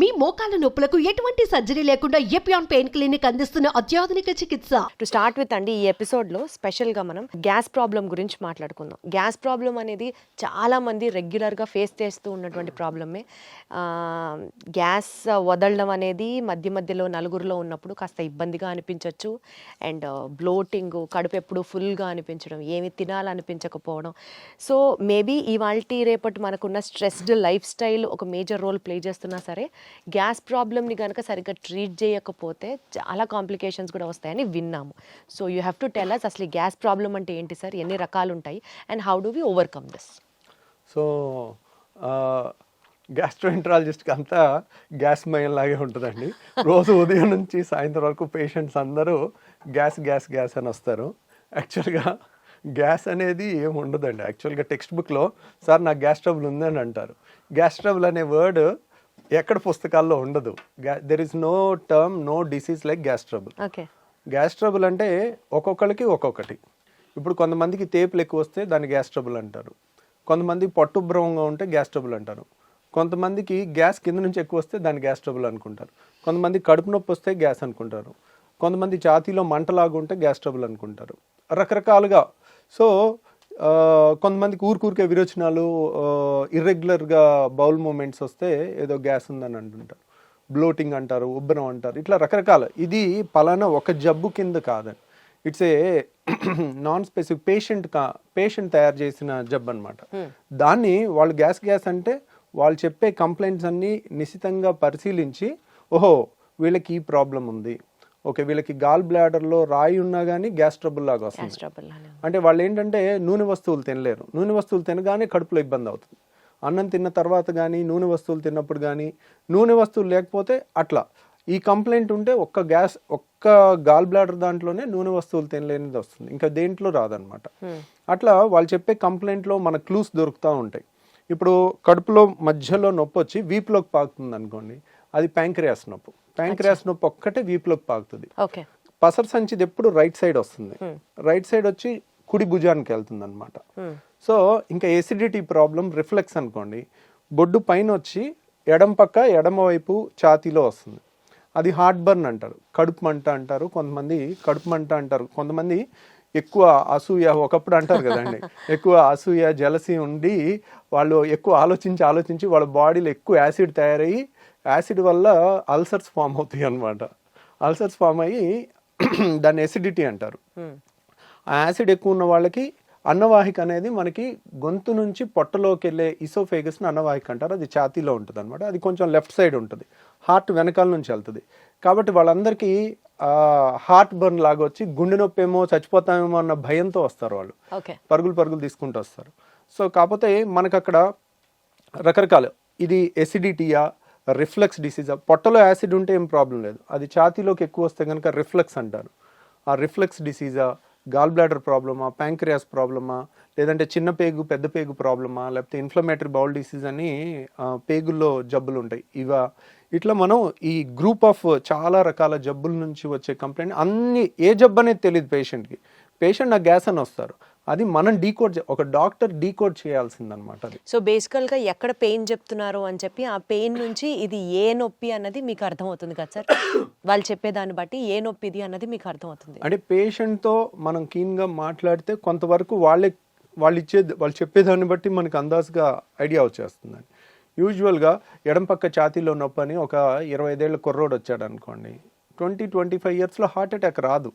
మీ మోకాల నొప్పులకు ఎటువంటి సర్జరీ లేకుండా ఎపియాన్ పెయిన్ క్లినిక్ అందిస్తున్న అత్యాధునిక చికిత్స? టు స్టార్ట్ విత్ అండి ఈ ఎపిసోడ్లో స్పెషల్గా మనం గ్యాస్ ప్రాబ్లం గురించి మాట్లాడుకుందాం. గ్యాస్ ప్రాబ్లం అనేది చాలామంది రెగ్యులర్గా ఫేస్ చేస్తూ ఉన్నటువంటి ప్రాబ్లమే. గ్యాస్ వదలడం అనేది మధ్య మధ్యలో నలుగురిలో ఉన్నప్పుడు కాస్త ఇబ్బందిగా అనిపించవచ్చు అండ్ బ్లోటింగ్ కడుపు ఎప్పుడు ఫుల్గా అనిపించడం ఏమి తినాలనిపించకపోవడం. సో మేబీ ఇవాళ రేపటి మనకున్న స్ట్రెస్డ్ లైఫ్ స్టైల్ ఒక మేజర్ రోల్ ప్లే చేస్తున్నా సరే గ్యాస్ ప్రాబ్లమ్ని కనుక సరిగ్గా ట్రీట్ చేయకపోతే చాలా కాంప్లికేషన్స్ కూడా వస్తాయని విన్నాము. So you have to tell us అసలు గ్యాస్ ప్రాబ్లం అంటే ఏంటి సార్? ఎన్ని రకాలు ఉంటాయి and how do we overcome this? So గ్యాస్ట్రోఎంట్రాలజిస్ట్కి అంతా గ్యాస్ మయం లాగే ఉంటుందండి. రోజు ఉదయం నుంచి సాయంత్రం వరకు పేషెంట్స్ అందరూ గ్యాస్ గ్యాస్ గ్యాస్ అని వస్తారు. యాక్చువల్గా గ్యాస్ అనేది ఏమి ఉండదండి. యాక్చువల్గా టెక్స్ట్ బుక్లో సార్ నాకు గ్యాస్ ట్రబుల్ ఉందని అంటారు. గ్యాస్ ట్రబుల్ అనే వర్డ్ ఎక్కడ పుస్తకాల్లో ఉండదు. There is no term no disease like gas trouble okay gas trouble అంటే ఒక్కొక్కరికి ఒక్కొక్కటి. ఇప్పుడు కొంతమందికి తేపులు ఎక్కువ వస్తే దాన్ని గ్యాస్ ట్రబుల్ అంటారు. కొంతమంది పట్టుభ్రమంగా ఉంటే గ్యాస్ ట్రబుల్ అంటారు. కొంతమందికి గ్యాస్ కింద నుంచి ఎక్కువ వస్తే దాన్ని గ్యాస్ ట్రబుల్ అనుకుంటారు. కొంతమంది కడుపు నొప్పి వస్తే గ్యాస్ అనుకుంటారు. కొంతమంది ఛాతీలో మంటలాగా ఉంటే గ్యాస్ ట్రబుల్ అనుకుంటారు. రకరకాలుగా. సో కొంతమందికి ఊరికూరికే విరోచనాలు ఇర్రెగ్యులర్గా బౌల్ మూమెంట్స్ వస్తే ఏదో గ్యాస్ ఉందని అంటుంటారు. బ్లోటింగ్ అంటారు ఉబ్బరం అంటారు ఇట్లా రకరకాల. ఇది పలానా ఒక జబ్బు కింద కాదండి it's a non specific patient కా పేషెంట్ తయారు చేసిన జబ్బు అనమాట దాన్ని వాళ్ళు గ్యాస్ గ్యాస్ అంటే వాళ్ళు చెప్పే కంప్లైంట్స్ అన్నీ నిశితంగా పరిశీలించి ఓహో వీళ్ళకి ఈ ప్రాబ్లం ఉంది. ఓకే వీళ్ళకి గాల్ బ్లాడర్లో రాయి ఉన్నా కానీ గ్యాస్ ట్రబుల్ లాగా వస్తుంది. అంటే వాళ్ళు ఏంటంటే నూనె వస్తువులు తినలేరు. నూనె వస్తువులు తినగానే కడుపులో ఇబ్బంది అవుతుంది. అన్నం తిన్న తర్వాత కానీ నూనె వస్తువులు తిన్నప్పుడు కానీ నూనె వస్తువులు లేకపోతే అట్లా. ఈ కంప్లైంట్ ఉంటే ఒక్క గ్యాస్ ఒక్క గాల్ బ్లాడర్ దాంట్లోనే నూనె వస్తువులు తినలేనిది వస్తుంది. ఇంకా దేంట్లో రాదనమాట అట్లా వాళ్ళు చెప్పే కంప్లైంట్లో మన క్లూస్ దొరుకుతూ ఉంటాయి. ఇప్పుడు కడుపులో మధ్యలో నొప్పి వచ్చి వీపులోకి పాకుతుంది అనుకోండి అది ప్యాంక్రియాస్ నొప్పి. ప్యాంక్రియాస్ నొప్పి ఒక్కటే వీపులోకి పాకుతుంది. ఓకే. పసర్ సంచిది ఎప్పుడు రైట్ సైడ్ వస్తుంది. రైట్ సైడ్ వచ్చి కుడి భుజానికి వెళ్తుంది అనమాట సో ఇంకా ఎసిడిటీ ప్రాబ్లం రిఫ్లెక్స్ అనుకోండి బొడ్డు పైన వచ్చి ఎడం పక్క ఎడమ వైపు ఛాతీలో వస్తుంది. అది హార్ట్ బర్న్ అంటారు. కడుపు మంట అంటారు. కొంతమంది కడుపు మంట అంటారు. కొంతమంది ఎక్కువ అసూయ ఒకప్పుడు అంటారు కదండి. ఎక్కువ అసూయ జలసి ఉండి వాళ్ళు ఎక్కువ ఆలోచించి ఆలోచించి వాళ్ళ బాడీలో ఎక్కువ యాసిడ్ తయారయ్యి యాసిడ్ వల్ల అల్సర్స్ ఫామ్ అవుతాయి అన్నమాట. అల్సర్స్ ఫామ్ అయ్యి దాన్ని ఎసిడిటీ అంటారు. ఆ యాసిడ్ ఎక్కువ ఉన్న వాళ్ళకి అన్నవాహిక అనేది మనకి గొంతు నుంచి పొట్టలోకి వెళ్ళే ఇసోఫేగస్ని అన్నవాహిక అంటారు. అది ఛాతీలో ఉంటుంది అనమాట అది కొంచెం లెఫ్ట్ సైడ్ ఉంటుంది. హార్ట్ వెనకాల నుంచి వెళ్తుంది. కాబట్టి వాళ్ళందరికీ హార్ట్ బర్న్ లాగా వచ్చి గుండె నొప్పి ఏమో చచ్చిపోతామేమో అన్న భయంతో వస్తారు వాళ్ళు. పరుగులు పరుగులు తీసుకుంటూ వస్తారు. సో కాకపోతే మనకు అక్కడ రకరకాలు. ఇది ఎసిడిటీయా రిఫ్లెక్స్ డిసీజా పొట్టలో యాసిడ్ ఉంటే ఏం ప్రాబ్లం లేదు. అది ఛాతీలోకి ఎక్కువ వస్తే కనుక రిఫ్లెక్స్ అంటారు. ఆ రిఫ్లెక్స్ డిసీజా గాల్ బ్లాడర్ ప్రాబ్లమా ప్యాంక్రియాస్ ప్రాబ్లమా లేదంటే చిన్న పేగు పెద్ద పేగు ప్రాబ్లమా లేకపోతే ఇన్ఫ్లమేటరీ బౌల్ డిసీజ్ అని పేగుల్లో జబ్బులు ఉంటాయి. ఇవా ఇట్లా మనం ఈ గ్రూప్ ఆఫ్ చాలా రకాల జబ్బుల నుంచి వచ్చే కంప్లైంట్ అన్ని ఏ జబ్బు అనేది తెలియదు పేషెంట్కి పేషెంట్ నాకు గ్యాస్ అని వస్తారు. అది మనం డీకోడ్ ఒక డాక్టర్ డీకోడ్ చేయాల్సిందనమాట అది. సో బేసికల్గా ఎక్కడ పెయిన్ చెప్తున్నారు అని చెప్పి ఆ పెయిన్ నుంచి ఇది ఏ నొప్పి అన్నది మీకు అర్థమవుతుంది కదా సార్? వాళ్ళు చెప్పేదాన్ని బట్టి ఏ నొప్పి ఇది అన్నది మీకు అర్థమవుతుంది. అంటే పేషెంట్తో మనం కీన్గా మాట్లాడితే కొంతవరకు వాళ్ళే వాళ్ళు ఇచ్చే వాళ్ళు చెప్పేదాన్ని బట్టి మనకు అందాజుగా ఐడియా వచ్చేస్తుందండి. యూజువల్గా ఎడం పక్క ఛాతీలో నొప్పి అని ఒక ఇరవై ఐదేళ్ళ కుర్రోడు వచ్చాడు అనుకోండి ట్వంటీ ట్వంటీ ఫైవ్ ఇయర్స్లో హార్ట్ అటాక్ రాదు.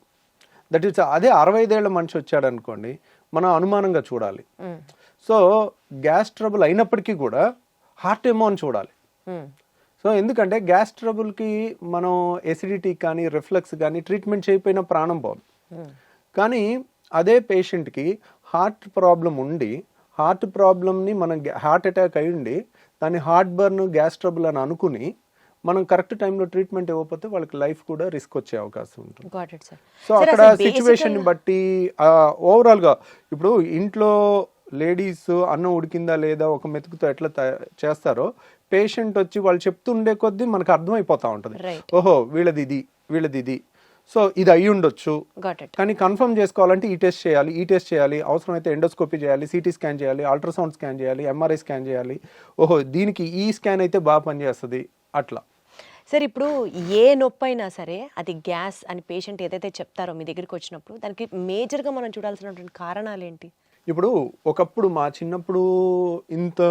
దట్ ఈస్ అదే అరవై ఐదేళ్ళ మనిషి వచ్చాడు అనుకోండి మనం అనుమానంగా చూడాలి. సో గ్యాస్ ట్రబుల్ అయినప్పటికీ కూడా హార్ట్ ఏమో అని చూడాలి. సో ఎందుకంటే గ్యాస్ ట్రబుల్కి మనం ఎసిడిటీ కానీ రిఫ్లెక్స్ కానీ ట్రీట్మెంట్ చేయకపోయినా ప్రాణం పోదు. కానీ అదే పేషెంట్కి హార్ట్ ప్రాబ్లం ఉండి హార్ట్ ప్రాబ్లమ్ని మనం హార్ట్ అటాక్ అయి ఉండి దాన్ని హార్ట్ బర్న్ గ్యాస్ ట్రబుల్ అని అనుకుని మనం కరెక్ట్ టైంలో ట్రీట్మెంట్ ఇవ్వకపోతే వాళ్ళకి లైఫ్ కూడా రిస్క్ వచ్చే అవకాశం ఉంటుంది. సో అక్కడ సిచ్యువేషన్ బట్టి ఓవరాల్గా ఇప్పుడు ఇంట్లో లేడీస్ అన్నం ఉడికిందా లేదా ఒక మెతుకుతో ఎట్లా చేస్తారో పేషెంట్ వచ్చి వాళ్ళు చెప్తుండే కొద్దీ మనకు అర్థమైపోతా ఉంటుంది. ఓహో వీళ్ళది ఇది వీళ్ళది ఇది. సో ఇది అయి ఉండొచ్చు. కానీ కన్ఫర్మ్ చేసుకోవాలంటే ఈ టెస్ట్ చేయాలి ఈ టెస్ట్ చేయాలి అవసరమైతే ఎండోస్కోపీ చేయాలి సిటీ స్కాన్ చేయాలి అల్ట్రాసౌండ్ స్కాన్ చేయాలి ఎంఆర్ఐ స్కాన్ చేయాలి. ఓహో దీనికి ఈ స్కాన్ అయితే బాగా పనిచేస్తుంది. అట్లా. సార్ ఇప్పుడు ఏ నొప్పి అయినా సరే అది గ్యాస్ అని పేషెంట్ ఏదైతే చెప్తారో మీ దగ్గరికి వచ్చినప్పుడు దానికి మేజర్గా మనం చూడాల్సినటువంటి కారణాలు ఏంటి ఇప్పుడు ఒకప్పుడు మా చిన్నప్పుడు ఇంత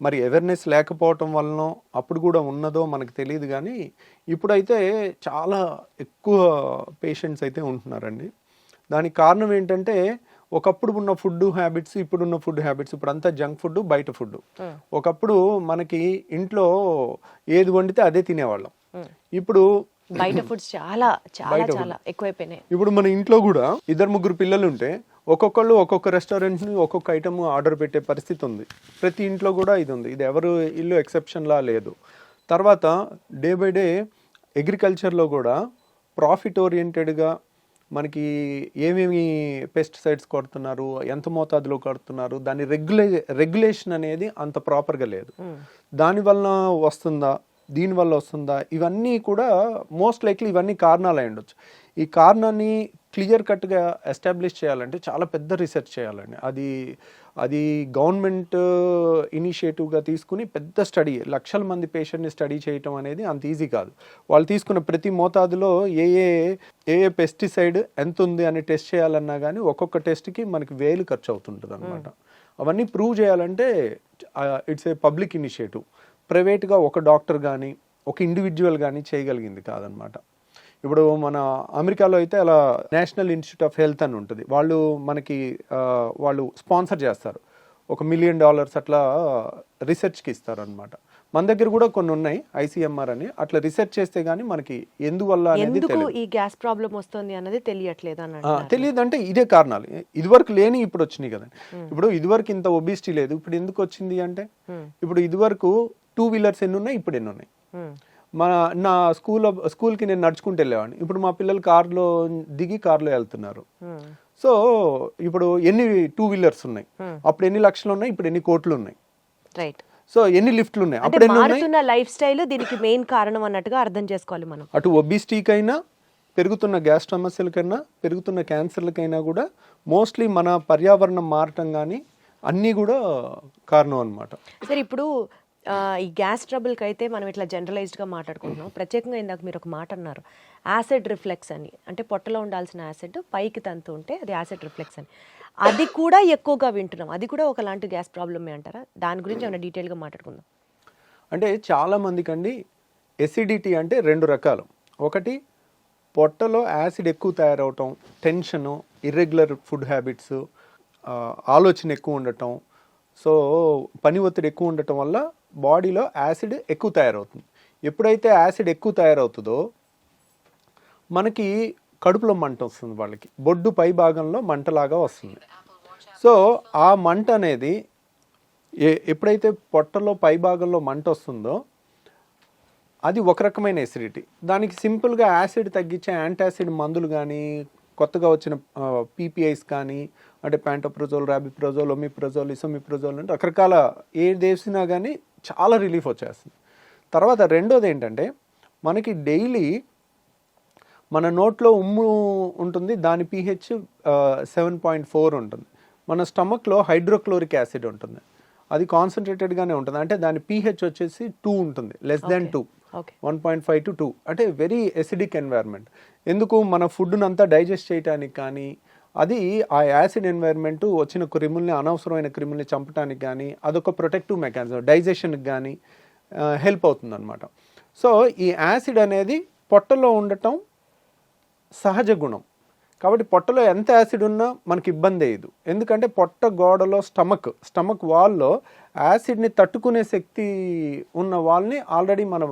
మరి అవేర్నెస్ లేకపోవటం వలన అప్పుడు కూడా ఉన్నదో మనకు తెలియదు కానీ ఇప్పుడైతే చాలా ఎక్కువ పేషెంట్స్ అయితే ఉంటున్నారండి. దానికి కారణం ఏంటంటే ఒకప్పుడు ఉన్న ఫుడ్ హ్యాబిట్స్ ఇప్పుడున్న ఫుడ్ హ్యాబిట్స్ ఇప్పుడు అంతా జంక్ ఫుడ్ బయట ఫుడ్. ఒకప్పుడు మనకి ఇంట్లో ఏది వండితే అదే తినేవాళ్ళం. ఇప్పుడు బయట ఫుడ్స్ చాలా చాలా చాలా ఎక్కువైపోయినాయి. ఇప్పుడు మన ఇంట్లో కూడా ఇద్దరు ముగ్గురు పిల్లలు ఉంటే ఒక్కొక్కళ్ళు ఒక్కొక్క రెస్టారెంట్ని ఒక్కొక్క ఐటమ్ ఆర్డర్ పెట్టే పరిస్థితి ఉంది. ప్రతి ఇంట్లో కూడా ఇది ఉంది. ఇది ఎవరు ఇల్లు ఎక్సెప్షన్ లా లేదు. తర్వాత డే బై డే అగ్రికల్చర్లో కూడా ప్రాఫిట్ ఓరియంటెడ్గా మనకి ఏమేమి పెస్టిసైడ్స్ కొడుతున్నారు ఎంత మోతాదులో కొడుతున్నారు దాని రెగ్యులే రెగ్యులేషన్ అనేది అంత ప్రాపర్గా లేదు. దాని వలన వస్తుందా దీని వల్ల వస్తుందా ఇవన్నీ కూడా మోస్ట్ లైక్లీ ఇవన్నీ కారణాలు అయి ఉండొచ్చు. ఈ కారణాన్ని క్లియర్ కట్గా ఎస్టాబ్లిష్ చేయాలంటే చాలా పెద్ద రీసెర్చ్ చేయాలండి. అది అది గవర్నమెంట్ ఇనిషియేటివ్గా తీసుకుని పెద్ద స్టడీ లక్షల మంది పేషెంట్ని స్టడీ చేయటం అనేది అంత ఈజీ కాదు. వాళ్ళు తీసుకున్న ప్రతి మోతాదులో ఏ ఏ ఏ ఏ పెస్టిసైడ్ ఎంత ఉంది అని టెస్ట్ చేయాలన్నా కానీ ఒక్కొక్క టెస్ట్కి మనకి వేలు ఖర్చు అవుతుంటుంది అనమాట అవన్నీ ప్రూవ్ చేయాలంటే ఇట్స్ ఏ పబ్లిక్ ఇనిషియేటివ్. ప్రైవేట్గా ఒక డాక్టర్ కానీ ఒక ఇండివిజువల్ కానీ చేయగలిగింది కాదనమాట ఇప్పుడు మన అమెరికాలో అయితే అలా నేషనల్ ఇన్స్టిట్యూట్ ఆఫ్ హెల్త్ అని ఉంటుంది. వాళ్ళు మనకి వాళ్ళు స్పాన్సర్ చేస్తారు. ఒక మిలియన్ డాలర్స్ అట్లా రీసెర్చ్కి ఇస్తారు అనమాట మన దగ్గర కూడా కొన్ని ఉన్నాయి ఐసీఎంఆర్ అని. అట్లా రీసెర్చ్ చేస్తే గానీ మనకి ఎందువల్ల అనేది ఈ గ్యాస్ ప్రాబ్లం వస్తుంది అన్నది తెలియట్లేదు తెలియదు అంటే ఇదే కారణాలు. ఇదివరకు లేని ఇప్పుడు వచ్చినాయి కదండి. ఇప్పుడు ఇదివరకు ఇంత ఒబిసిటీ లేదు. ఇప్పుడు ఎందుకు వచ్చింది అంటే ఇప్పుడు ఇదివరకు టూ వీలర్స్ ఎన్ని ఉన్నాయి ఇప్పుడు ఎన్ని ఉన్నాయి? మన నా స్కూల్ స్కూల్కి నేను నడుచుకుంటూ వెళ్ళేవాడిని. ఇప్పుడు మా పిల్లలు కార్లో దిగి కార్లో వెళ్తున్నారు. సో ఇప్పుడు ఎన్ని టూ వీలర్స్ ఉన్నాయి అప్పుడు ఎన్ని లక్షలు ఉన్నాయి? ఇప్పుడు ఎన్ని కోట్లు ఉన్నాయి? రైట్ సో ఎన్ని లిఫ్ట్లు ఉన్నాయి? అప్పుడు మారుతున్న లైఫ్ స్టైల్ దీనికి మెయిన్ కారణం అన్నట్టుగా అర్థం చేసుకోవాలి మనం. అటు ఒబిసిటీకైనా పెరుగుతున్న గ్యాస్ సమస్యలకైనా పెరుగుతున్న క్యాన్సర్లకైనా కూడా మోస్ట్లీ మన పర్యావరణం మారటం కానీ అన్నీ కూడా కారణం అన్నమాట. సరే ఇప్పుడు ఈ గ్యాస్ ట్రబుల్కి అయితే మనం ఇట్లా జనరలైజ్డ్గా మాట్లాడుకుంటున్నాం. ప్రత్యేకంగా ఇందాక మీరు ఒక మాట అన్నారు. యాసిడ్ రిఫ్లెక్స్ అని. అంటే పొట్టలో ఉండాల్సిన యాసిడ్ పైకి తంతు ఉంటే అది యాసిడ్ రిఫ్లెక్స్ అని. అది కూడా ఎక్కువగా వింటున్నాం. అది కూడా ఒకలాంటి గ్యాస్ ప్రాబ్లమే అంటారా? దాని గురించి ఏమైనా డీటెయిల్గా మాట్లాడుకుందాం. అంటే చాలా మందికి అండి ఎసిడిటీ అంటే రెండు రకాలు. ఒకటి పొట్టలో యాసిడ్ ఎక్కువ తయారవటం టెన్షను ఇర్రెగ్యులర్ ఫుడ్ హ్యాబిట్స్ ఆలోచన ఎక్కువ ఉండటం. సో పని ఒత్తిడి ఎక్కువ ఉండటం వల్ల బాడీలో యాసిడ్ ఎక్కువ తయారవుతుంది. ఎప్పుడైతే యాసిడ్ ఎక్కువ తయారవుతుందో మనకి కడుపులో మంట వస్తుంది వాళ్ళకి. బొడ్డు పై భాగంలో మంటలాగా వస్తుంది. సో ఆ మంట అనేది ఏ- ఎప్పుడైతే పొట్టలో పై భాగంలో మంట వస్తుందో అది ఒక రకమైన ఎసిడిటీ దానికి సింపుల్గా యాసిడ్ తగ్గించే యాంటాసిడ్ మందులు కానీ కొత్తగా వచ్చిన పీపీఐస్ కానీ అంటే ప్యాంటోప్రజోల్ రాబిప్రజోల్ ఒమిప్రజోల్ ఇసోమిప్రజోల్ అంటే రకరకాల ఏ వేసినా కానీ చాలా రిలీఫ్ వచ్చేస్తుంది. తర్వాత రెండోది ఏంటంటే మనకి డైలీ మన నోట్లో ఉమ్ము ఉంటుంది దాని పీహెచ్ సెవెన్ పాయింట్ ఫోర్ ఉంటుంది. మన స్టమక్లో హైడ్రోక్లోరిక్ యాసిడ్ ఉంటుంది. అది కాన్సన్ట్రేటెడ్గానే ఉంటుంది. అంటే దాని పీహెచ్ వచ్చేసి టూ ఉంటుంది less than two one point five to two అంటే వెరీ ఎసిడిక్ ఎన్వైర్న్మెంట్ ఎందుకు? మన ఫుడ్ని అంతా డైజెస్ట్ చేయడానికి కానీ అది ఆ యాసిడ్ ఎన్వైర్న్మెంట్ వచ్చిన క్రిముల్ని అనవసరమైన క్రిముల్ని చంపడానికి కానీ అదొక ప్రొటెక్టివ్ మెకానిజం డైజెషన్కి కానీ హెల్ప్ అవుతుంది అనమాట సో ఈ యాసిడ్ అనేది పొట్టలో ఉండటం సహజ గుణం. కాబట్టి పొట్టలో ఎంత యాసిడ్ ఉన్నా మనకి ఇబ్బంది అయ్యదు. ఎందుకంటే పొట్ట గోడలో స్టమక్ స్టమక్ వాల్లో యాసిడ్ని తట్టుకునే శక్తి ఉన్న వాళ్ళని ఆల్రెడీ మన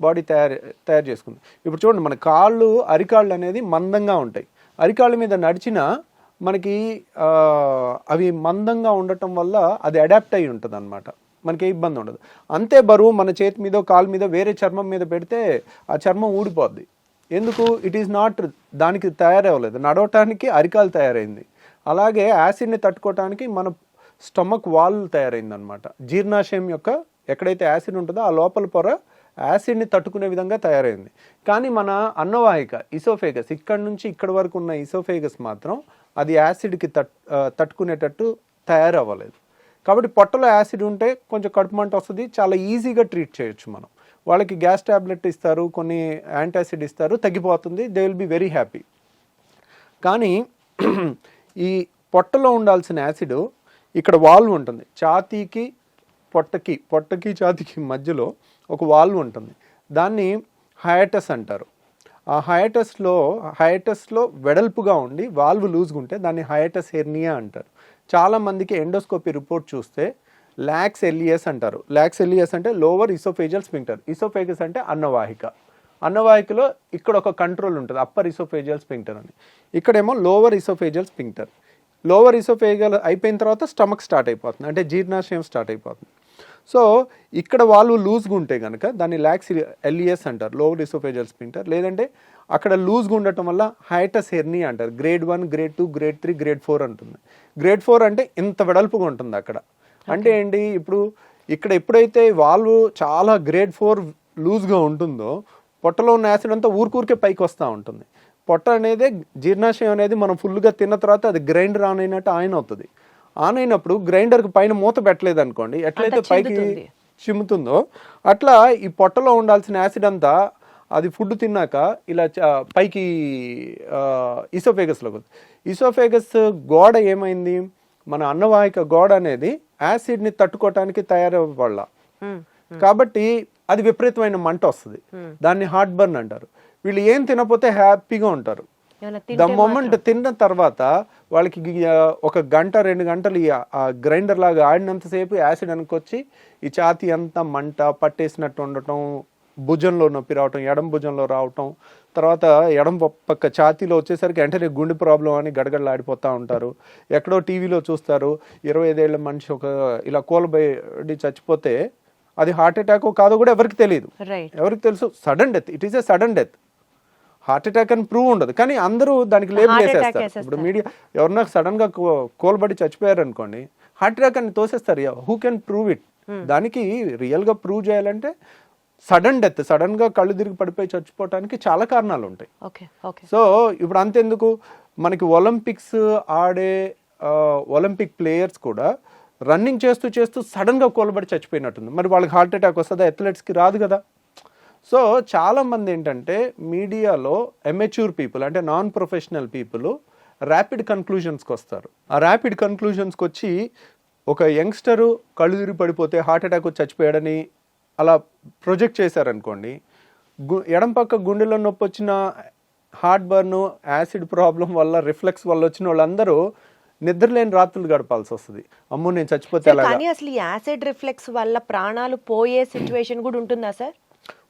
బాడీ తయారు తయారు చేసుకుంది. ఇప్పుడు చూడండి మన కాళ్ళు అరికాళ్ళు అనేది మందంగా ఉంటాయి. అరికాళ్ళ మీద నడిచినా మనకి అవి మందంగా ఉండటం వల్ల అది అడాప్ట్ అయి ఉంటుంది అనమాట మనకి ఇబ్బంది ఉండదు. అంతే బరువు మన చేతి మీద కాలు మీద వేరే చర్మం మీద పెడితే ఆ చర్మం ఊడిపోద్ది. ఎందుకు? ఇట్ ఈస్ నాట్ దానికి తయారవ్వలేదు. నడవటానికి అరికాలు తయారైంది. అలాగే యాసిడ్ని తట్టుకోవటానికి మన స్టమక్ వాల్ తయారైంది అనమాట జీర్ణాశయం యొక్క ఎక్కడైతే యాసిడ్ ఉంటుందో ఆ లోపల పొర యాసిడ్ని తట్టుకునే విధంగా తయారైంది. కానీ మన అన్నవాహిక ఇసోఫేగస్ ఇక్కడ నుంచి ఇక్కడ వరకు ఉన్న ఇసోఫేగస్ మాత్రం అది యాసిడ్కి తట్ తట్టుకునేటట్టు తయారవ్వలేదు. కాబట్టి పొట్టలో యాసిడ్ ఉంటే కొంచెం కడుపు మంట వస్తుంది చాలా ఈజీగా ట్రీట్ చేయొచ్చు మనం. వాళ్ళకి గ్యాస్ ట్యాబ్లెట్ ఇస్తారు కొన్ని యాంటాసిడ్ ఇస్తారు తగ్గిపోతుంది they will be very happy. కానీ ఈ పొట్టలో ఉండాల్సిన యాసిడ్ ఇక్కడ వాల్వ్ ఉంటుంది. ఛాతీకి పొట్టకి పొట్టకి ఛాతీకి మధ్యలో ఒక వాల్వ్ ఉంటుంది. దాన్ని హయాటస్ అంటారు. ఆ హయాటస్లో హయాటస్లో వెడల్పుగా ఉండి వాల్వ్ లూజ్గా ఉంటే దాన్ని హయాటస్ హెర్నియా అంటారు. చాలామందికి ఎండోస్కోపీ రిపోర్ట్ చూస్తే లాక్స్ ఎల్ఈఎస్ అంటారు. లాక్స్ ఎల్ఈఎస్ అంటే లోవర్ ఇసోఫేజల్ స్పింక్టర్. ఇసోఫేగస్ అంటే అన్నవాహిక. అన్నవాహికలో ఇక్కడ ఒక కంట్రోల్ ఉంటుంది అప్పర్ ఇసోఫేజియల్ స్పింక్టర్ అని. ఇక్కడేమో lower oesophageal sphincter. Lower oesophageal అయిపోయిన తర్వాత స్టమక్ స్టార్ట్ అయిపోతుంది అంటే జీర్ణాశయం స్టార్ట్ అయిపోతుంది. సో ఇక్కడ వాళ్ళు లూజ్గా ఉంటే కనుక దాన్ని ల్యాక్స్ ఎల్ఈఎస్ అంటారు లోవర్ ఇసోఫేజియల్ స్పింక్టర్ లేదంటే అక్కడ లూజ్గా ఉండటం వల్ల హైటస్ హెర్నీ అంటారు grade one grade two grade three grade four అంటుంది. గ్రేడ్ ఫోర్ అంటే ఇంత వెడల్పుగా ఉంటుంది అక్కడ. అంటే ఏంటి? ఇప్పుడు ఇక్కడ ఎప్పుడైతే వాల్వ్ చాలా గ్రేడ్ ఫోర్ లూజ్గా ఉంటుందో పొట్టలో ఉన్న యాసిడ్ అంతా ఊరికూరికే పైకి వస్తూ ఉంటుంది. పొట్ట అనేది జీర్ణాశయం అనేది మనం ఫుల్గా తిన్న తర్వాత అది గ్రైండర్ ఆన్ అయినట్టు ఆన్ అవుతుంది. ఆన్ అయినప్పుడు గ్రైండర్కి పైన మూత పెట్టలేదు అనుకోండి ఎట్లయితే పైకి. చిమ్ముతుందో. అట్లా ఈ పొట్టలో ఉండాల్సిన యాసిడ్ అంతా అది ఫుడ్ తిన్నాక ఇలా పైకి ఇసోఫేగస్లోకి ఇసోఫేగస్ గోడ ఏమైంది? మన అన్నవాహిక గోడ అనేది యాసిడ్ని తట్టుకోవటానికి తయారవ్వాల. కాబట్టి అది విపరీతమైన మంట వస్తుంది. దాన్ని హార్ట్ బర్న్ అంటారు. వీళ్ళు ఏం తినపోతే హ్యాపీగా ఉంటారు. ద మొమెంట్ తిన్న తర్వాత వాళ్ళకి ఒక గంట రెండు గంటలు ఆ గ్రైండర్ లాగా ఆడినంతసేపు యాసిడ్ అనుకొచ్చి ఈ ఛాతీ అంతా మంట పట్టేసినట్టు ఉండటం భుజంలో నొప్పి రావటం ఎడం భుజంలో రావటం తర్వాత ఎడం పక్క ఛాతీలో వచ్చేసరికి వెంటనే గుండె ప్రాబ్లం అని గడగడలాడిపోతూ ఉంటారు. ఎక్కడో టీవీలో చూస్తారు. ఇరవై ఐదేళ్ళ మనిషి ఒక ఇలా కూలబడి చచ్చిపోతే అది హార్ట్ అటాక్ కాదో కూడా ఎవరికి తెలియదు. ఎవరికి తెలుసు? Sudden death. It is a sudden death. Heart attack అని ప్రూవ్ ఉండదు. కానీ అందరూ దానికి లేబుల్ వేసేస్తారు. ఇప్పుడు మీడియా ఎవరన్నా సడన్గా కోల్బడి చచ్చిపోయారు అనుకోండి హార్ట్ అటాక్ అని తోసేస్తారు. హూ కెన్ ప్రూవ్ ఇట్ దానికి రియల్గా ప్రూవ్ చేయాలంటే సడన్ డెత్ సడన్గా కళ్ళు తిరిగి పడిపోయి చచ్చిపోవటానికి చాలా కారణాలు ఉంటాయి. సో ఇప్పుడు అంతెందుకు? మనకి ఒలింపిక్స్ ఆడే ఒలింపిక్ ప్లేయర్స్ కూడా రన్నింగ్ చేస్తూ చేస్తూ సడన్గా కోలబడి చచ్చిపోయినట్టుంది. మరి వాళ్ళకి హార్ట్ అటాక్ వస్తుందా? అథ్లెట్స్కి రాదు కదా. సో చాలా మంది ఏంటంటే మీడియాలో ఎమెచ్యూర్ పీపుల్ అంటే నాన్ ప్రొఫెషనల్ పీపుల్ ర్యాపిడ్ కన్క్లూజన్స్కి వస్తారు. ఆ ర్యాపిడ్ కన్క్లూజన్స్కి వచ్చి ఒక యంగ్స్టరు కళ్ళు తిరిగి పడిపోతే హార్ట్ అటాక్ వచ్చి చచ్చిపోయాడని అలా ప్రొజెక్ట్ చేశారనుకోండి గు ఎడం పక్క గుండెలో నొప్పి వచ్చిన హార్ట్ బర్న్ యాసిడ్ ప్రాబ్లం వల్ల రిఫ్లెక్స్ వల్ల వచ్చిన వాళ్ళందరూ నిద్రలేని రాత్రులు గడపాల్సి వస్తుంది. అమ్మో నేను చచ్చిపోతే కానీ అసలు యాసిడ్ రిఫ్లెక్స్ వల్ల ప్రాణాలు పోయే సిచ్యువేషన్ కూడా ఉంటుందా సార్?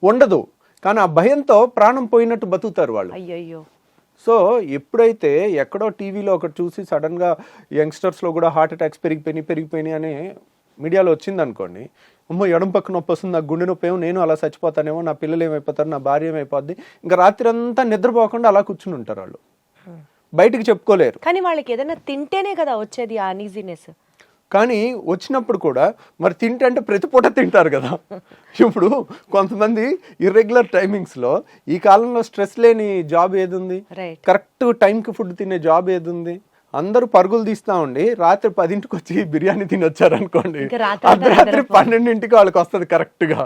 ఉండదు. కానీ ఆ భయంతో ప్రాణం పోయినట్టు బతుకుతారు వాళ్ళు. అయ్యయ్యో. సో ఎప్పుడైతే ఎక్కడో టీవీలో ఒకటి చూసి సడన్గా యంగ్స్టర్స్లో కూడా హార్ట్ అటాక్స్ పెరిగిపోయినాయి పెరిగిపోయినాయి అని మీడియాలో వచ్చింది అనుకోండి అమ్మో ఎడం పక్క నొప్పి వస్తుంది నాకు గుండె నొప్పి ఏమో నేను అలా చచ్చిపోతానేమో నా పిల్లలు ఏమైపోతారు నా భార్య ఏమైపోద్ది. ఇంకా రాత్రి అంతా నిద్రపోకుండా అలా కూర్చుని ఉంటారు వాళ్ళు. బయటికి చెప్పుకోలేరు. కానీ వాళ్ళకి ఏదైనా తింటేనే కదా వచ్చేది ఆ అనీజీనెస్ కానీ వచ్చినప్పుడు కూడా మరి తింటే అంటే ప్రతి పూట తింటారు కదా. ఇప్పుడు కొంతమంది ఇర్రెగ్యులర్ టైమింగ్స్లో ఈ కాలంలో స్ట్రెస్ లేని జాబ్ ఏది ఉంది? కరెక్ట్ టైంకి ఫుడ్ తినే జాబ్ ఏది ఉంది? అందరూ పరుగులు తీస్తా ఉండి రాత్రి పదింటికి వచ్చి బిర్యానీ తిని వచ్చారనుకోండి అర్ధరాత్రి పన్నెండింటికి వాళ్ళకి వస్తుంది కరెక్ట్గా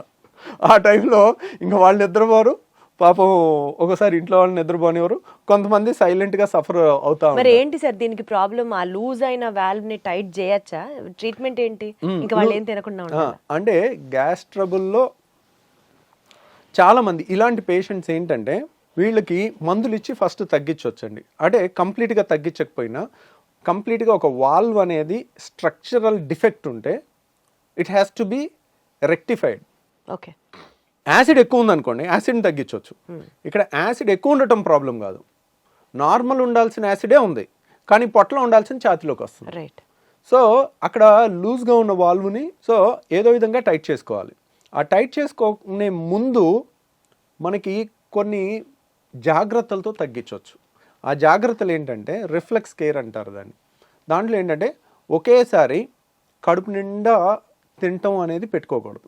ఆ టైంలో ఇంకా వాళ్ళు నిద్రపోరు. పాపం ఒకసారి ఇంట్లో వాళ్ళు నిద్రపోనివ్వరు. కొంతమంది silent గా సఫర్ అవుతా మరి ఏంటి సార్ దీనికి ప్రాబ్లం ఆ లూజ్ అయిన వాల్వ్ని టైట్ చేయొచ్చా? ట్రీట్మెంట్ ఏంటి? ఇంకా వాళ్ళు ఏం తినకుండా అంటే గ్యాస్ ట్రబుల్లో చాలా మంది ఇలాంటి పేషెంట్స్ ఏంటంటే వీళ్ళకి మందులు ఇచ్చి ఫస్ట్ తగ్గించవచ్చండి అంటే కంప్లీట్గా తగ్గించకపోయినా కంప్లీట్గా ఒక వాల్వ్ అనేది స్ట్రక్చరల్ డిఫెక్ట్ ఉంటే it has to be rectified okay acid ఎక్కువ ఉందనుకోండి యాసిడ్ని తగ్గించవచ్చు. ఇక్కడ యాసిడ్ ఎక్కువ ఉండటం ప్రాబ్లం కాదు. నార్మల్ ఉండాల్సిన యాసిడే ఉంది కానీ పొట్టలో ఉండాల్సిన ఛాతిలోకి వస్తుంది. రైట్ సో అక్కడ లూజ్గా ఉన్న వాల్వ్ని సో ఏదో విధంగా టైట్ చేసుకోవాలి. ఆ టైట్ చేసుకునే ముందు మనకి కొన్ని జాగ్రత్తలతో తగ్గించవచ్చు. ఆ జాగ్రత్తలు ఏంటంటే రిఫ్లెక్స్ కేర్ అంటారు దాన్ని. దాంట్లో ఏంటంటే ఒకేసారి కడుపు నిండా తినటం అనేది పెట్టుకోకూడదు.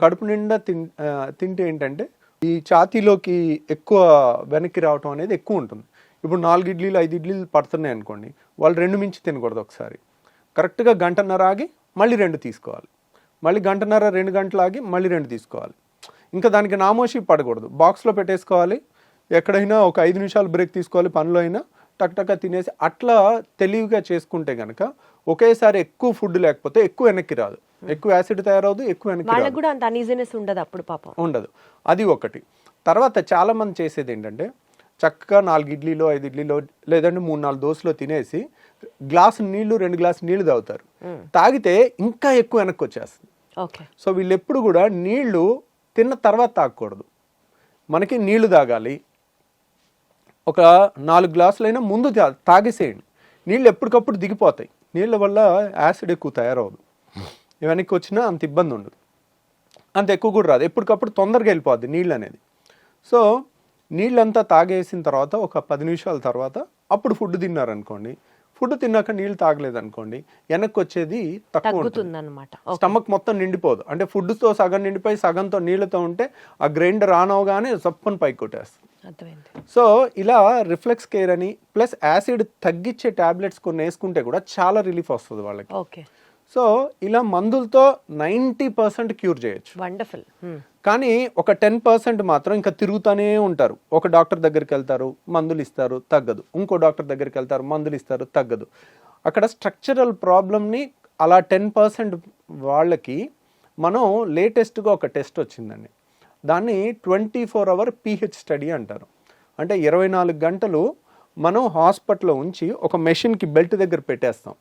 కడుపు నిండా తిన్ తింటే ఏంటంటే ఈ ఛాతీలోకి ఎక్కువ వెనక్కి రావటం అనేది ఎక్కువ ఉంటుంది. ఇప్పుడు నాలుగు ఇడ్లీలు ఐదు ఇడ్లీలు పడుతున్నాయి అనుకోండి వాళ్ళు రెండు మించి తినకూడదు ఒకసారి. కరెక్ట్గా గంటన్నర ఆగి మళ్ళీ రెండు తీసుకోవాలి. మళ్ళీ గంటన్నర రెండు గంటలు ఆగి మళ్ళీ రెండు తీసుకోవాలి. ఇంకా దానికి నామోషి పడకూడదు. బాక్స్లో పెట్టేసుకోవాలి. ఎక్కడైనా ఒక ఐదు నిమిషాలు బ్రేక్ తీసుకోవాలి పనిలో అయినా టక్టక్గా తినేసి అట్లా తెలివిగా చేసుకుంటే కనుక ఒకేసారి ఎక్కువ ఫుడ్ లేకపోతే ఎక్కువ వెనక్కి రాదు. ఎక్కువ యాసిడ్ తయారవదు ఎక్కువ వాళ్ళకి కూడా అంత అనీజినెస్ ఉండదు అప్పుడు పాపం. ఉండదు. అది ఒకటి. తర్వాత చాలా మంది చేసేది ఏంటంటే చక్కగా నాలుగు ఇడ్లీలో ఐదు ఇడ్లీలో లేదంటే మూడు నాలుగు దోశలో తినేసి గ్లాసు నీళ్ళు రెండు గ్లాసు నీళ్ళు తాగుతారు. తాగితే ఇంకా ఎక్కువ వెనక్కి వచ్చేస్తుంది. సో వీళ్ళు ఎప్పుడు కూడా నీళ్ళు తిన్న తర్వాత తాగకూడదు. మనకి నీళ్ళు తాగాలి. ఒక నాలుగు గ్లాసులైనా ముందు తాగేసేయండి. నీళ్ళు ఎప్పటికప్పుడు దిగిపోతాయి. నీళ్ళ వల్ల యాసిడ్ ఎక్కువ తయారవదు. వెనక్కి వచ్చినా అంత ఇబ్బంది ఉండదు. అంత ఎక్కువ కూడా రాదు. ఎప్పటికప్పుడు తొందరగా వెళ్ళిపోద్ది నీళ్ళు అనేది. సో నీళ్ళంతా తాగేసిన తర్వాత ఒక పది నిమిషాల తర్వాత అప్పుడు ఫుడ్ తిన్నారనుకోండి ఫుడ్ తిన్నాక నీళ్ళు తాగలేదు అనుకోండి వెనక్కి వచ్చేది తక్కువ ఉంటుంది స్టమక్ మొత్తం నిండిపోదు. అంటే ఫుడ్తో సగం నిండిపోయి సగంతో నీళ్ళతో ఉంటే ఆ గ్రైండర్ ఆన్ అవగానే సప్పని పైకి కొట్టేస్తుంది. సో ఇలా రిఫ్లెక్స్ కేర్ అని ప్లస్ యాసిడ్ తగ్గించే టాబ్లెట్స్ కొన్ని వేసుకుంటే కూడా చాలా రిలీఫ్ వస్తుంది వాళ్ళకి. ఓకే. సో ఇలా మందులతో నైంటీ పర్సెంట్ క్యూర్ చేయొచ్చు. వండర్ఫుల్. కానీ ఒక టెన్ పర్సెంట్ మాత్రం ఇంకా తిరుగుతూనే ఉంటారు. ఒక డాక్టర్ దగ్గరికి వెళ్తారు మందులు ఇస్తారు తగ్గదు. ఇంకో డాక్టర్ దగ్గరికి వెళ్తారు మందులు ఇస్తారు తగ్గదు. అక్కడ స్ట్రక్చరల్ ప్రాబ్లమ్ని అలా టెన్ పర్సెంట్ వాళ్ళకి మనం లేటెస్ట్గా ఒక టెస్ట్ వచ్చిందండి. దాన్ని twenty four hour pH study అంటారు. అంటే ఇరవై నాలుగు గంటలు మనం హాస్పిటల్లో ఉంచి ఒక మెషిన్కి బెల్ట్ దగ్గర పెట్టేస్తాం.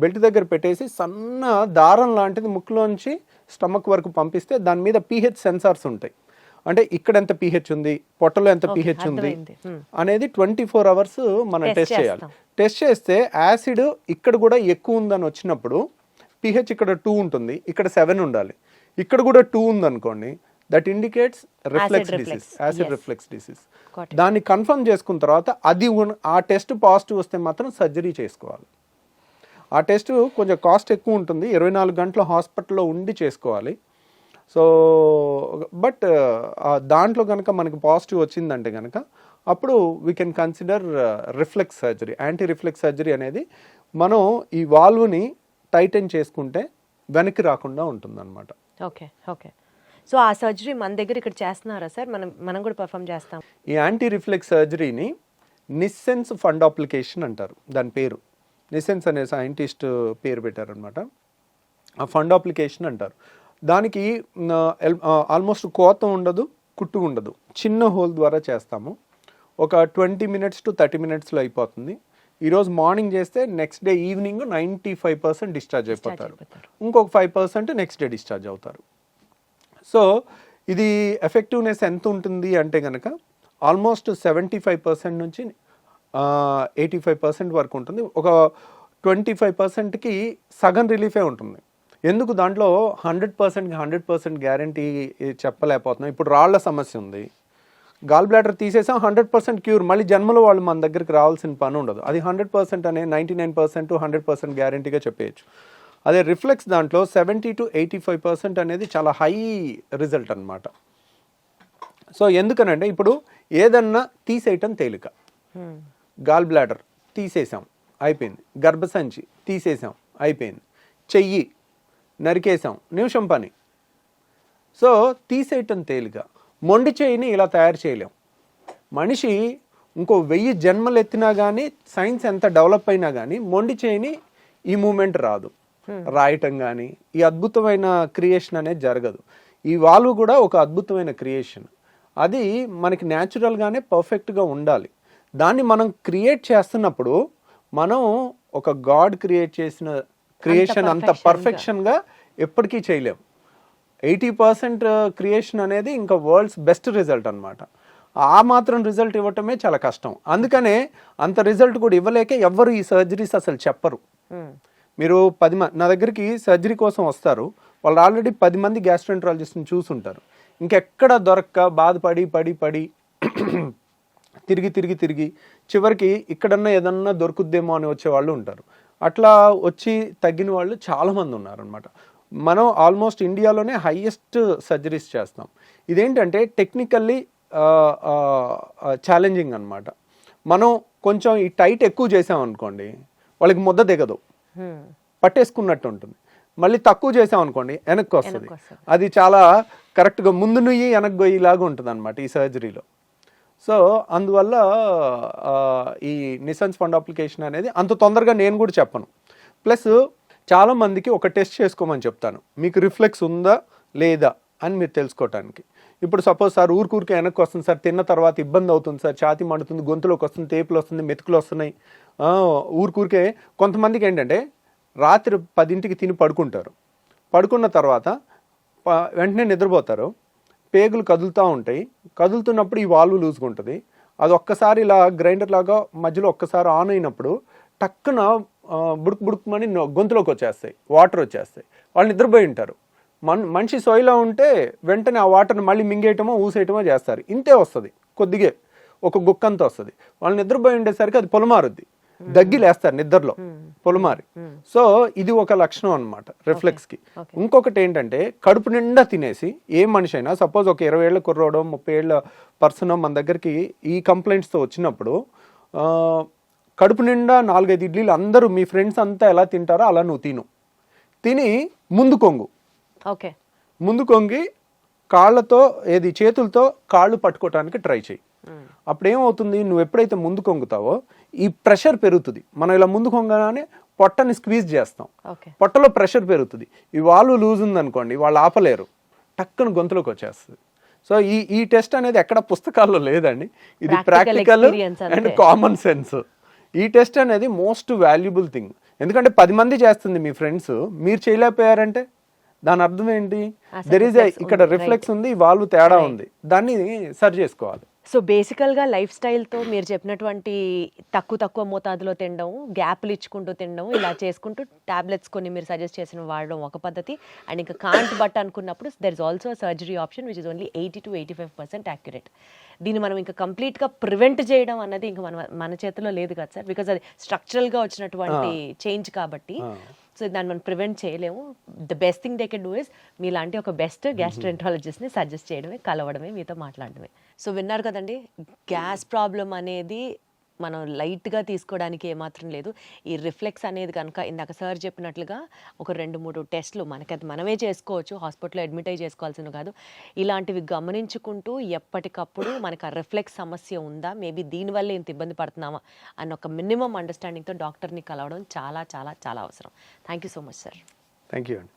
బెల్ట్ దగ్గర పెట్టేసి సన్న దారం లాంటిది ముక్కులోంచి స్టమక్ వరకు పంపిస్తే దాని మీద పీహెచ్ సెన్సార్స్ ఉంటాయి అంటే ఇక్కడ ఎంత పీహెచ్ ఉంది పొట్టలో ఎంత పీహెచ్ ఉంది. అనేది ట్వంటీ ఫోర్ అవర్స్ మనం టెస్ట్ చేయాలి. టెస్ట్ చేస్తే యాసిడ్ ఇక్కడ కూడా ఎక్కువ ఉందని వచ్చినప్పుడు పీహెచ్ ఇక్కడ టూ ఉంటుంది ఇక్కడ సెవెన్ ఉండాలి ఇక్కడ కూడా టూ ఉందనుకోండి that indicates reflux. Disease acid. Reflux disease. దాన్ని కన్ఫర్మ్ చేసుకున్న తర్వాత అది ఆ టెస్ట్ పాజిటివ్ వస్తే మాత్రం సర్జరీ చేసుకోవాలి ఆ టెస్ట్ కొంచెం కాస్ట్ ఎక్కువ ఉంటుంది. ఇరవై నాలుగు గంటల హాస్పిటల్లో ఉండి చేసుకోవాలి. సో బట్ దాంట్లో కనుక మనకి పాజిటివ్ వచ్చిందంటే కనుక అప్పుడు we can consider reflux surgery anti reflux surgery అనేది మనం ఈ వాల్వ్ని టైటన్ చేసుకుంటే వెనక్కి రాకుండా ఉంటుందన్నమాట. Okay okay. సో ఆ సర్జరీ మన దగ్గర ఇక్కడ చేస్తున్నారా సార్? మనం మనం కూడా పర్ఫామ్ చేస్తాం. ఈ యాంటీ రిఫ్లెక్స్ సర్జరీని నిస్సెన్స్ ఫండ్ అప్లికేషన్ అంటారు. దాని పేరు. నిస్సెన్స్ అనే సైంటిస్ట్ పేరు పెట్టారనమాట ఆ ఫండ్ అప్లికేషన్ అంటారు. దానికి ఆల్మోస్ట్ కోత ఉండదు కుట్టు ఉండదు. చిన్న హోల్ ద్వారా చేస్తాము. ఒక ట్వంటీ మినిట్స్ టు థర్టీ మినిట్స్లో అయిపోతుంది. ఈరోజు మార్నింగ్ చేస్తే next day evening ninety five percent discharge అయిపోతారు. అయిపోతారు. ఇంకొక five percent next day discharge అవుతారు. సో ఇది ఎఫెక్టివ్నెస్ ఎంత ఉంటుంది అంటే కనుక ఆల్మోస్ట్ సెవెంటీ ఫైవ్ పర్సెంట్ నుంచి ఎయిటీ ఫైవ్ పర్సెంట్ వరకు ఉంటుంది. ఒక ట్వంటీ ఫైవ్ పర్సెంట్కి సగం రిలీఫే ఉంటుంది. ఎందుకు? దాంట్లో హండ్రెడ్ పర్సెంట్కి హండ్రెడ్ పర్సెంట్ గ్యారంటీ చెప్పలేకపోతున్నాం. ఇప్పుడు రాళ్ళ సమస్య ఉంది. గాల్ బ్లాడర్ తీసేసాం హండ్రెడ్ పర్సెంట్ క్యూర్ మళ్ళీ జన్మలో వాళ్ళు మన దగ్గరికి రావాల్సిన పని ఉండదు. అది హండ్రెడ్ పర్సెంట్ అనే ninety nine percent hundred percent గ్యారంటీగా చెప్పేయచ్చు. అదే రిఫ్లెక్స్ దాంట్లో seventy to eighty five percent అనేది చాలా హై రిజల్ట్ అన్నమాట. సో ఎందుకనంటే ఇప్పుడు ఏదన్నా తీసేయటం తేలిక. Hmm. గాల్ బ్లాడర్ తీసేసాం అయిపోయింది. గర్భసంచి తీసేసాం అయిపోయింది. చెయ్యి నరికేసాం నిమిషం పని. సో తీసేయటం తేలిక. మొండి చేయిని ఇలా తయారు చేయలేం. మనిషి ఇంకో వెయ్యి జన్మలు ఎత్తినా కానీ సైన్స్ ఎంత డెవలప్ అయినా కానీ మొండి చేయిని ఈ మూమెంట్ రాదు. రాయటం కానీ ఈ అద్భుతమైన క్రియేషన్ అనేది జరగదు. ఈ వాల్వ్ కూడా ఒక అద్భుతమైన క్రియేషన్. అది మనకి న్యాచురల్గానే పర్ఫెక్ట్గా ఉండాలి. దాన్ని మనం క్రియేట్ చేస్తున్నప్పుడు మనం ఒక గాడ్ క్రియేట్ చేసిన క్రియేషన్ అంత. పర్ఫెక్షన్గా ఎప్పటికీ చేయలేం. ఎయిటీ పర్సెంట్ క్రియేషన్ అనేది ఇంకా వరల్డ్స్ బెస్ట్ రిజల్ట్ అన్నమాట. ఆ మాత్రం రిజల్ట్ ఇవ్వటమే చాలా కష్టం. అందుకనే అంత రిజల్ట్ కూడా ఇవ్వలేక ఎవ్వరు ఈ సర్జరీస్ అసలు చెప్పరు. మీరు పది మంది నా దగ్గరికి సర్జరీ కోసం వస్తారు. వాళ్ళు ఆల్రెడీ పది మంది గ్యాస్ట్రెంట్రాలజిస్ట్ని చూసుంటారు. ఇంకెక్కడ దొరక్క బాధపడి పడి పడి తిరిగి తిరిగి తిరిగి చివరికి ఇక్కడన్నా ఏదన్నా దొరుకుద్దేమో అని వచ్చే వాళ్ళు ఉంటారు. అట్లా వచ్చి తగ్గిన వాళ్ళు చాలామంది ఉన్నారనమాట మనం ఆల్మోస్ట్ ఇండియాలోనే హైయెస్ట్ సర్జరీస్ చేస్తాం. ఇదేంటంటే టెక్నికల్లీ ఛాలెంజింగ్ అన్నమాట. మనం కొంచెం ఈ టైట్ ఎక్కువ చేసాం అనుకోండి వాళ్ళకి ముద్ద దిగదు. పట్టేసుకున్నట్టు ఉంటుంది. మళ్ళీ తక్కువ చేసాం అనుకోండి వెనక్కి వస్తుంది. అది చాలా కరెక్ట్గా ముందు నుయ్యి వెనక్కి గొయ్యిలాగా ఉంటుంది అనమాట ఈ సర్జరీలో. సో అందువల్ల ఈ నిసన్స్ ఫండ్ అప్లికేషన్ అనేది అంత తొందరగా నేను కూడా చెప్పను. ప్లస్ చాలా మందికి ఒక టెస్ట్ చేసుకోమని చెప్తాను. మీకు రిఫ్లెక్స్ ఉందా లేదా అని మీరు తెలుసుకోవటానికి. ఇప్పుడు సపోజ్ సార్ ఊరికూరికి వెనక్కి వస్తుంది సార్ తిన్న తర్వాత ఇబ్బంది అవుతుంది సార్ ఛాతి మండుతుంది గొంతులోకి వస్తుంది తేపులు వస్తుంది మెతుకులు వస్తున్నాయి. ఊరికూరికే కొంతమందికి ఏంటంటే రాత్రి పదింటికి తిని పడుకుంటారు. పడుకున్న తర్వాత వెంటనే నిద్రపోతారు. పేగులు కదులుతూ ఉంటాయి. కదులుతున్నప్పుడు ఈ వాల్వ్ లూజ్గా ఉంటుంది అది ఒక్కసారి ఇలా గ్రైండర్ లాగా మధ్యలో ఒక్కసారి ఆన్ అయినప్పుడు టక్కున బుడుకు బుడుక్ బుడుక్మని గొంతులోకి వచ్చేస్తాయి. వాటర్ వచ్చేస్తాయి. వాళ్ళు నిద్రపోయి ఉంటారు. మన్ మనిషి సోయిలో ఉంటే వెంటనే ఆ వాటర్ని మళ్ళీ మింగేయటమో ఊసేయటమో చేస్తారు. ఇంతే వస్తుంది. కొద్దిగే. ఒక గుక్కంత వస్తుంది. వాళ్ళు నిద్రపోయి ఉండేసరికి అది పొలమారుద్ది. దగ్గి లేస్తారు నిద్రలో పొలమారి. సో ఇది ఒక లక్షణం అనమాట రిఫ్లెక్స్కి ఇంకొకటి ఏంటంటే కడుపు నిండా తినేసి ఏ మనిషి అయినా సపోజ్ ఒక ఇరవై ఏళ్ళ కుర్రోడో ముప్పై ఏళ్ళ పర్సన్ మన దగ్గరికి ఈ complaints తో వచ్చినప్పుడు కడుపు నిండా నాలుగైదు ఇడ్లీలు అందరూ మీ ఫ్రెండ్స్ అంతా ఎలా తింటారో అలా నువ్వు తిను. తిని ముందు కొంగు. ఓకే ముందు కొంగి కాళ్ళతో ఏది చేతులతో కాళ్ళు పట్టుకోవటానికి ట్రై చేయి అప్పుడు ఏమవుతుంది నువ్వు ఎప్పుడైతే ముందు కొంగుతావో ఈ ప్రెషర్ పెరుగుతుంది. మనం ఇలా ముందు కొంగగానే పొట్టని స్క్వీజ్ చేస్తాం. పొట్టలో ప్రెషర్ పెరుగుతుంది. ఈ వాల్వ్ లూజ్ ఉందనుకోండి వాళ్ళు ఆపలేరు. టక్కున గొంతులోకి వచ్చేస్తుంది. సో ఈ ఈ టెస్ట్ అనేది ఎక్కడ పుస్తకాల్లో లేదండి. ఇది ప్రాక్టికల్ అండ్. Common sense. ఈ టెస్ట్ అనేది మోస్ట్ వాల్యుబుల్ థింగ్. ఎందుకంటే పది మంది చేస్తుంది మీ ఫ్రెండ్స్. మీరు చేయలేకపోయారంటే దాని అర్థం ఏంటి? దెర్ ఇస్ ఇక్కడ రిఫ్లెక్స్ ఉంది వాల్వ్ తేడా ఉంది. దాన్ని సరి చేసుకోవాలి. సో బేసికల్గా లైఫ్ స్టైల్తో మీరు చెప్పినటువంటి తక్కువ తక్కువ మోతాదులో తినడం గ్యాప్లు ఇచ్చుకుంటూ తినడం ఇలా చేసుకుంటూ టాబ్లెట్స్ కొన్ని మీరు సజెస్ట్ చేసిన వాడడం ఒక పద్ధతి. అండ్ ఇంకా కాంట్ బట్ అనుకున్నప్పుడు there is also surgery option which is only eighty to eighty five percent accurate దీన్ని మనం ఇంకా కంప్లీట్గా ప్రివెంట్ చేయడం అన్నది ఇంకా మన మన చేతిలో లేదు కదా సార్. బికాజ్ అది స్ట్రక్చరల్గా వచ్చినటువంటి చేంజ్ కాబట్టి సో దాన్ని మనం ప్రివెంట్ చేయలేము. The best thing they can do is మీలాంటి ఒక బెస్ట్ గ్యాస్ట్రెంటాలజిస్ట్ని సజెస్ట్ చేయడమే కలవడమే మీతో మాట్లాడడమే. సో విన్నారు కదండి గ్యాస్ ప్రాబ్లం అనేది మనం లైట్గా తీసుకోవడానికి ఏమాత్రం లేదు. ఈ రిఫ్లెక్స్ అనేది కనుక ఇందాక సార్ చెప్పినట్లుగా ఒక రెండు మూడు టెస్ట్లు మనకి అది మనమే చేసుకోవచ్చు హాస్పిటల్లో అడ్మిట్ అయ్యి చేసుకోవాల్సిన కాదు. ఇలాంటివి గమనించుకుంటూ ఎప్పటికప్పుడు మనకు ఆ రిఫ్లెక్స్ సమస్య ఉందా? మేబీ దీనివల్ల ఇంత ఇబ్బంది పడుతున్నామా? అన్న ఒక మినిమం అండర్స్టాండింగ్తో డాక్టర్ని కలవడం చాలా చాలా చాలా అవసరం. Thank you so much sir. Thank you అండి.